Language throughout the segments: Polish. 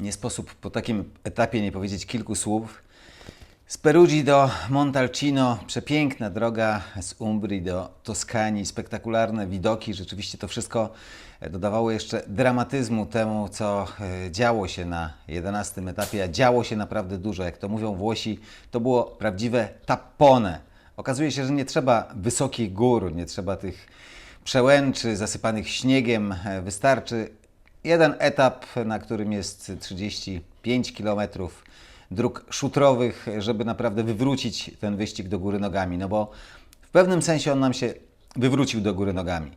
Nie sposób po takim etapie nie powiedzieć kilku słów. Z Perugii do Montalcino, przepiękna droga z Umbrii do Toskanii, spektakularne widoki. Rzeczywiście to wszystko e, dodawało jeszcze dramatyzmu temu, co e, działo się na 11 etapie, a działo się naprawdę dużo. Jak to mówią Włosi, to było prawdziwe tappone. Okazuje się, że nie trzeba wysokich gór, nie trzeba tych przełęczy zasypanych śniegiem. E, Wystarczy jeden etap, na którym jest 35 km dróg szutrowych, żeby naprawdę wywrócić ten wyścig do góry nogami. No bo w pewnym sensie on nam się wywrócił do góry nogami.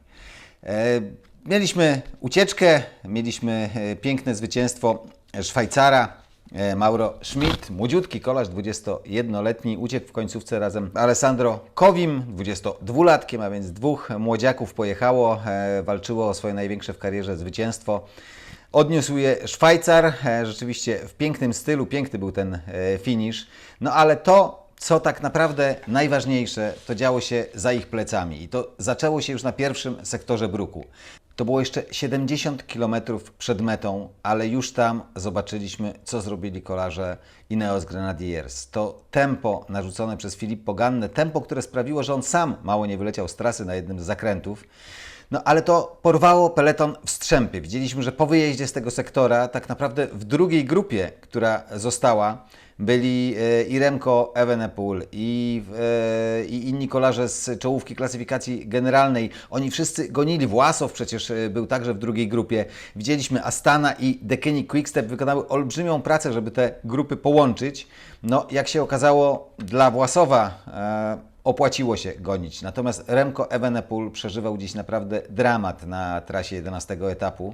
E, Mieliśmy ucieczkę, mieliśmy e, piękne zwycięstwo Szwajcara, Mauro Schmidt, młodziutki kolarz, 21-letni, uciekł w końcówce razem z Alessandro Kowim, 22-latkiem, a więc dwóch młodziaków pojechało, e, walczyło o swoje największe w karierze zwycięstwo. Odniósł je Szwajcar, e, rzeczywiście w pięknym stylu, piękny był ten e, finish, no ale to, co tak naprawdę najważniejsze, to działo się za ich plecami i to zaczęło się już na pierwszym sektorze bruku. To było jeszcze 70 km przed metą, ale już tam zobaczyliśmy, co zrobili kolarze Ineos Grenadiers. To tempo narzucone przez Filippo Gannę, tempo, które sprawiło, że on sam mało nie wyleciał z trasy na jednym z zakrętów. No ale to porwało peleton w strzępy. Widzieliśmy, że po wyjeździe z tego sektora, tak naprawdę w drugiej grupie, która została, byli e, i Remco Evenepoel i, e, i inni kolarze z czołówki klasyfikacji generalnej. Oni wszyscy gonili. Własow przecież e, był także w drugiej grupie. Widzieliśmy Astana i Dekeni Quickstep wykonały olbrzymią pracę, żeby te grupy połączyć. No, jak się okazało, dla Własowa opłaciło się gonić. Natomiast Remco Evenepoel przeżywał dziś naprawdę dramat na trasie 11 etapu.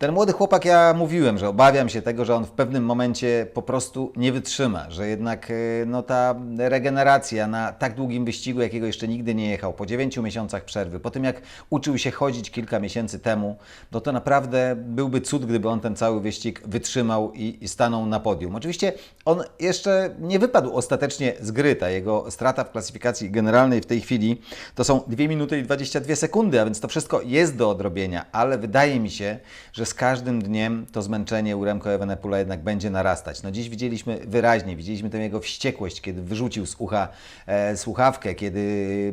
Ten młody chłopak, ja mówiłem, że obawiam się tego, że on w pewnym momencie po prostu nie wytrzyma, że jednak e, no, ta regeneracja na tak długim wyścigu, jakiego jeszcze nigdy nie jechał, po 9 miesiącach przerwy, po tym jak uczył się chodzić kilka miesięcy temu, no to naprawdę byłby cud, gdyby on ten cały wyścig wytrzymał i, i stanął na podium. Oczywiście on jeszcze nie wypadł ostatecznie z gry, ta jego strata w klasyfikacji generalnej w tej chwili to są 2 minuty i 22 sekundy, a więc to wszystko jest do odrobienia, ale wydaje mi się, że z każdym dniem to zmęczenie u Remco Evenepoela jednak będzie narastać. No dziś widzieliśmy wyraźnie, widzieliśmy tę jego wściekłość, kiedy wyrzucił z ucha e, słuchawkę, kiedy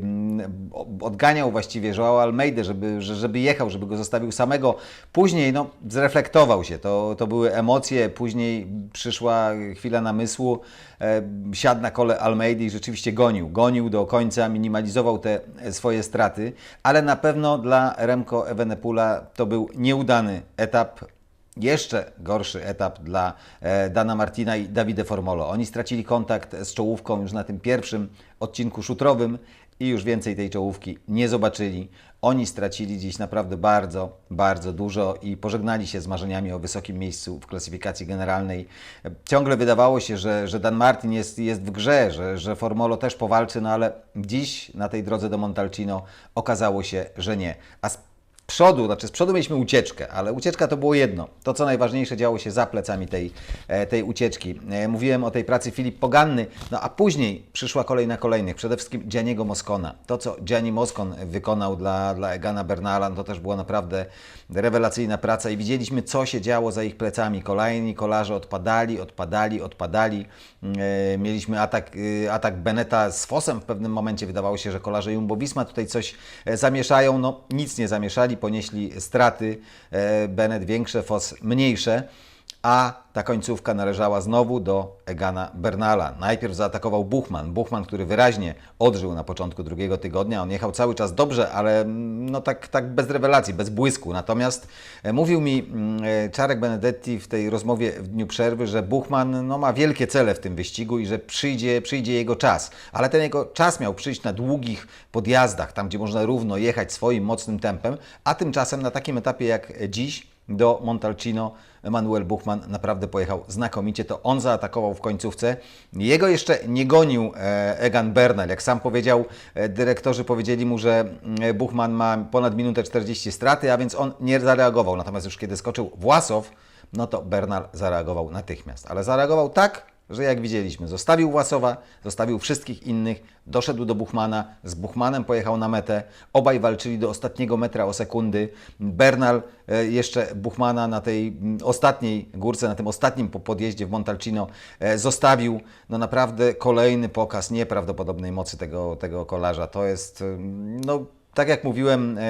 mm, odganiał właściwie Joao Almeida, żeby, że- żeby jechał, żeby go zostawił samego. Później no, zreflektował się, to, to były emocje, później przyszła chwila namysłu, e, siadł na kole Almeidy i rzeczywiście gonił. Gonił do końca, minimalizował te swoje straty, ale na pewno dla Remco Evenepoela to był nieudany etap, jeszcze gorszy etap dla e, Dana Martina i Davide Formolo. Oni stracili kontakt z czołówką już na tym pierwszym odcinku szutrowym i już więcej tej czołówki nie zobaczyli. Oni stracili dziś naprawdę bardzo, bardzo dużo i pożegnali się z marzeniami o wysokim miejscu w klasyfikacji generalnej. Ciągle wydawało się, że, że Dan Martin jest, jest w grze, że, że Formolo też powalczy, no ale dziś na tej drodze do Montalcino okazało się, że nie. A przodu, znaczy z przodu mieliśmy ucieczkę, ale ucieczka to było jedno. To, co najważniejsze, działo się za plecami tej, e, tej ucieczki. E, Mówiłem o tej pracy Filip Poganny, no a później przyszła kolej na kolejnych, przede wszystkim Gianniego Moscona. To, co Gianni Moscon wykonał dla, dla Egana Bernala, no to też była naprawdę rewelacyjna praca i widzieliśmy, co się działo za ich plecami. Kolejni kolarze odpadali, odpadali, odpadali. E, Mieliśmy atak, atak Beneta z Fosem w pewnym momencie. Wydawało się, że kolarze Jumbo-Visma tutaj coś zamieszają. No nic nie zamieszali, ponieśli straty. E, Bennett większe, Fos mniejsze. A ta końcówka należała znowu do Egana Bernala. Najpierw zaatakował Buchman. Buchman, który wyraźnie odżył na początku drugiego tygodnia. On jechał cały czas dobrze, ale mm, no tak, tak bez rewelacji, bez błysku. Natomiast e, mówił mi mm, e, Czarek Benedetti w tej rozmowie w dniu przerwy, że Buchman no, ma wielkie cele w tym wyścigu i że przyjdzie, przyjdzie jego czas. Ale ten jego czas miał przyjść na długich podjazdach, tam gdzie można równo jechać swoim mocnym tempem, a tymczasem na takim etapie jak dziś do Montalcino Manuel Buchmann naprawdę pojechał znakomicie. To on zaatakował w końcówce. Jego jeszcze nie gonił e, Egan Bernal. Jak sam powiedział, e, dyrektorzy powiedzieli mu, że mm, Buchmann ma ponad minutę 40 straty, a więc on nie zareagował. Natomiast już kiedy skoczył Własow, no to Bernal zareagował natychmiast. Ale zareagował tak, że jak widzieliśmy, zostawił Własowa, zostawił wszystkich innych, doszedł do Buchmana, z Buchmanem pojechał na metę, obaj walczyli do ostatniego metra o sekundy. Bernal e, jeszcze Buchmana na tej mm, ostatniej górce, na tym ostatnim po- podjeździe w Montalcino e, zostawił. No naprawdę kolejny pokaz nieprawdopodobnej mocy tego, tego kolarza. To jest, ym, no tak jak mówiłem e,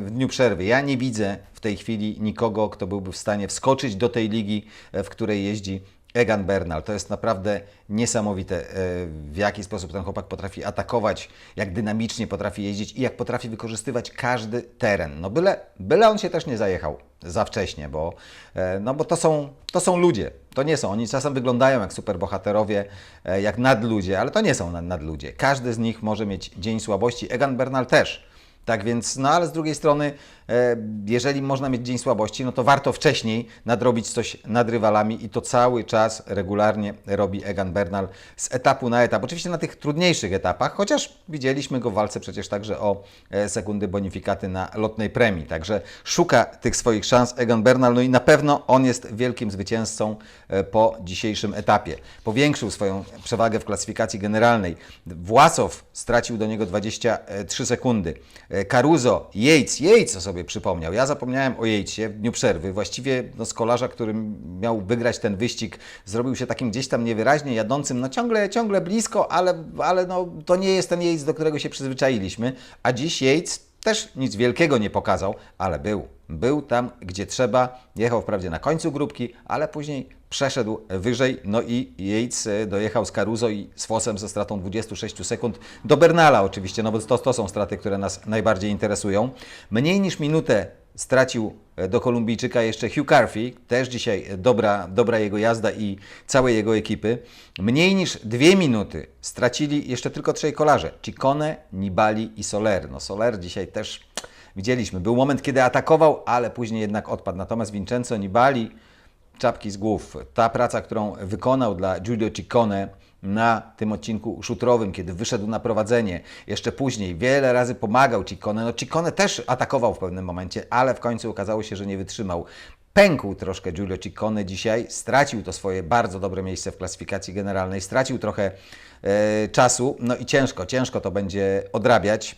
w dniu przerwy, ja nie widzę w tej chwili nikogo, kto byłby w stanie wskoczyć do tej ligi, w której jeździ Egan Bernal. To jest naprawdę niesamowite, e, w jaki sposób ten chłopak potrafi atakować, jak dynamicznie potrafi jeździć i jak potrafi wykorzystywać każdy teren. No byle, byle on się też nie zajechał za wcześnie, bo, e, no bo to, są, to są ludzie. To nie są. Oni czasem wyglądają jak superbohaterowie, e, jak nadludzie, ale to nie są nad- nadludzie. Każdy z nich może mieć dzień słabości. Egan Bernal też. Tak więc, no ale z drugiej strony, e, jeżeli można mieć dzień słabości, no to warto wcześniej nadrobić coś nad rywalami i to cały czas regularnie robi Egan Bernal z etapu na etap. Oczywiście na tych trudniejszych etapach, chociaż widzieliśmy go w walce przecież także o e, sekundy bonifikaty na lotnej premii. Także szuka tych swoich szans Egan Bernal, no i na pewno on jest wielkim zwycięzcą e, po dzisiejszym etapie. Powiększył swoją przewagę w klasyfikacji generalnej. Własow stracił do niego 23 sekundy. E, Caruso, Yates, Yates o sobie przypomniał. Ja zapomniałem o Yatesie w dniu przerwy. Właściwie no, z kolarza, którym miał wygrać ten wyścig, zrobił się takim gdzieś tam niewyraźnie jadącym, no ciągle, ciągle blisko, ale, ale no, to nie jest ten Yates, do którego się przyzwyczailiśmy. A dziś Yates też nic wielkiego nie pokazał, ale był. Był tam, gdzie trzeba. Jechał wprawdzie na końcu grupki, ale później przeszedł wyżej. No i Yates e, dojechał z Caruso i z Fosem ze stratą 26 sekund do Bernala oczywiście, no bo to, to są straty, które nas najbardziej interesują. Mniej niż minutę stracił e, do Kolumbijczyka jeszcze Hugh Carthy, też dzisiaj dobra, dobra jego jazda i całej jego ekipy. Mniej niż dwie minuty stracili jeszcze tylko trzej kolarze, Ciccone, Nibali i Soler. No Soler dzisiaj też widzieliśmy, był moment, kiedy atakował, ale później jednak odpadł. Natomiast Vincenzo Nibali, czapki z głów, ta praca, którą wykonał dla Giulio Ciccone na tym odcinku szutrowym, kiedy wyszedł na prowadzenie, jeszcze później wiele razy pomagał Ciccone. No Ciccone też atakował w pewnym momencie, ale w końcu okazało się, że nie wytrzymał. Pękł troszkę Giulio Ciccone dzisiaj, stracił to swoje bardzo dobre miejsce w klasyfikacji generalnej, stracił trochę e, czasu, no i ciężko, ciężko to będzie odrabiać.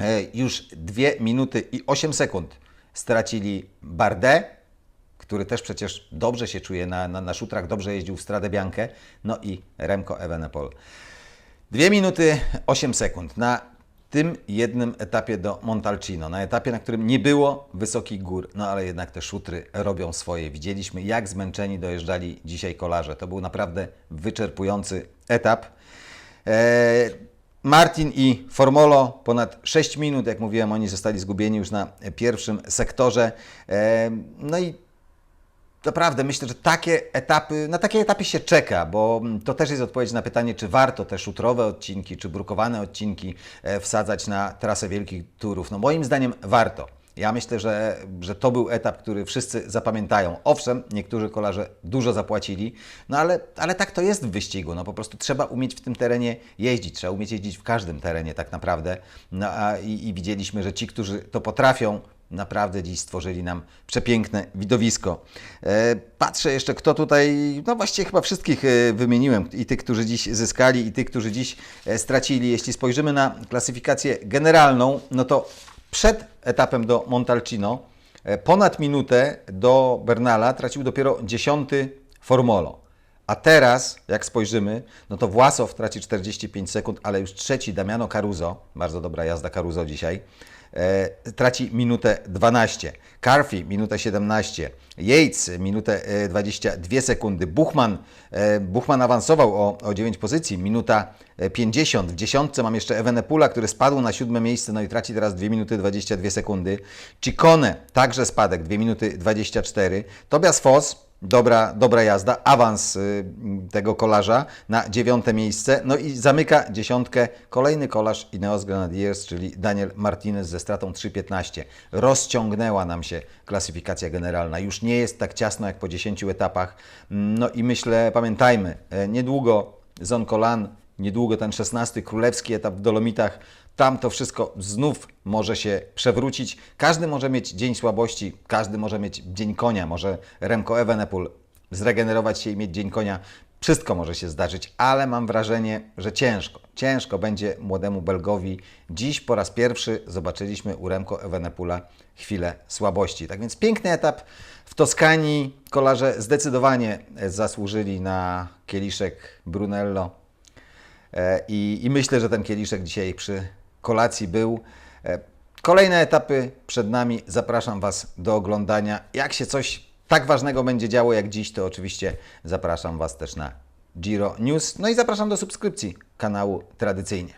E, już 2 minuty i 8 sekund stracili Bardet, który też przecież dobrze się czuje na, na, na szutrach, dobrze jeździł w Stradę Biankę, no i Remco Evenepoel. 2 minuty 8 sekund na tym jednym etapie do Montalcino, na etapie, na którym nie było wysokich gór, no ale jednak te szutry robią swoje. Widzieliśmy, jak zmęczeni dojeżdżali dzisiaj kolarze. To był naprawdę wyczerpujący etap. Eee, Martin i Formolo ponad 6 minut, jak mówiłem, oni zostali zgubieni już na pierwszym sektorze. Eee, No i Naprawdę myślę, że takie etapy, na takie etapy się czeka, bo to też jest odpowiedź na pytanie, czy warto te szutrowe odcinki, czy brukowane odcinki e, wsadzać na trasę wielkich turów. No moim zdaniem warto. Ja myślę, że, że to był etap, który wszyscy zapamiętają. Owszem, niektórzy kolarze dużo zapłacili, no ale, ale tak to jest w wyścigu. No po prostu trzeba umieć w tym terenie jeździć, trzeba umieć jeździć w każdym terenie tak naprawdę. No a i, i widzieliśmy, że ci, którzy to potrafią, Naprawdę dziś stworzyli nam przepiękne widowisko. E, patrzę jeszcze, kto tutaj, no właściwie chyba wszystkich e, wymieniłem, i tych, którzy dziś zyskali, i tych, którzy dziś e, stracili. Jeśli spojrzymy na klasyfikację generalną, no to przed etapem do Montalcino ponad minutę do Bernala tracił dopiero dziesiąty Formolo. A teraz, jak spojrzymy, no to Własow traci 45 sekund, ale już trzeci Damiano Caruso, bardzo dobra jazda Caruso dzisiaj, traci minutę 12. Carfi minutę 17. Yates minutę e, 22 sekundy. Buchman, e, Buchman awansował o, o 9 pozycji, minuta e, 50. W dziesiątce mam jeszcze Evenepula, który spadł na siódme miejsce, no i traci teraz 2 minuty 22 sekundy. Ciccone, także spadek, 2 minuty 24. Tobias Foss, Dobra, dobra jazda, awans y, tego kolarza na dziewiąte miejsce. No i zamyka dziesiątkę kolejny kolarz Ineos Grenadiers, czyli Daniel Martinez ze stratą 3.15. Rozciągnęła nam się klasyfikacja generalna. Już nie jest tak ciasno jak po 10 etapach. No i myślę, pamiętajmy, e, niedługo Zonkolan, niedługo ten 16 królewski etap w Dolomitach. Tam to wszystko znów może się przewrócić. Każdy może mieć dzień słabości, każdy może mieć dzień konia. Może Remco Evenepoel zregenerować się i mieć dzień konia. Wszystko może się zdarzyć, ale mam wrażenie, że ciężko. Ciężko będzie młodemu Belgowi. Dziś po raz pierwszy zobaczyliśmy u Remco Evenepoela chwilę słabości. Tak więc piękny etap w Toskanii. Kolarze zdecydowanie zasłużyli na kieliszek Brunello. E, I, I myślę, że ten kieliszek dzisiaj przy kolacji był. E, Kolejne etapy przed nami. Zapraszam Was do oglądania. Jak się coś tak ważnego będzie działo jak dziś, to oczywiście zapraszam Was też na Giro News. No i zapraszam do subskrypcji kanału tradycyjnie.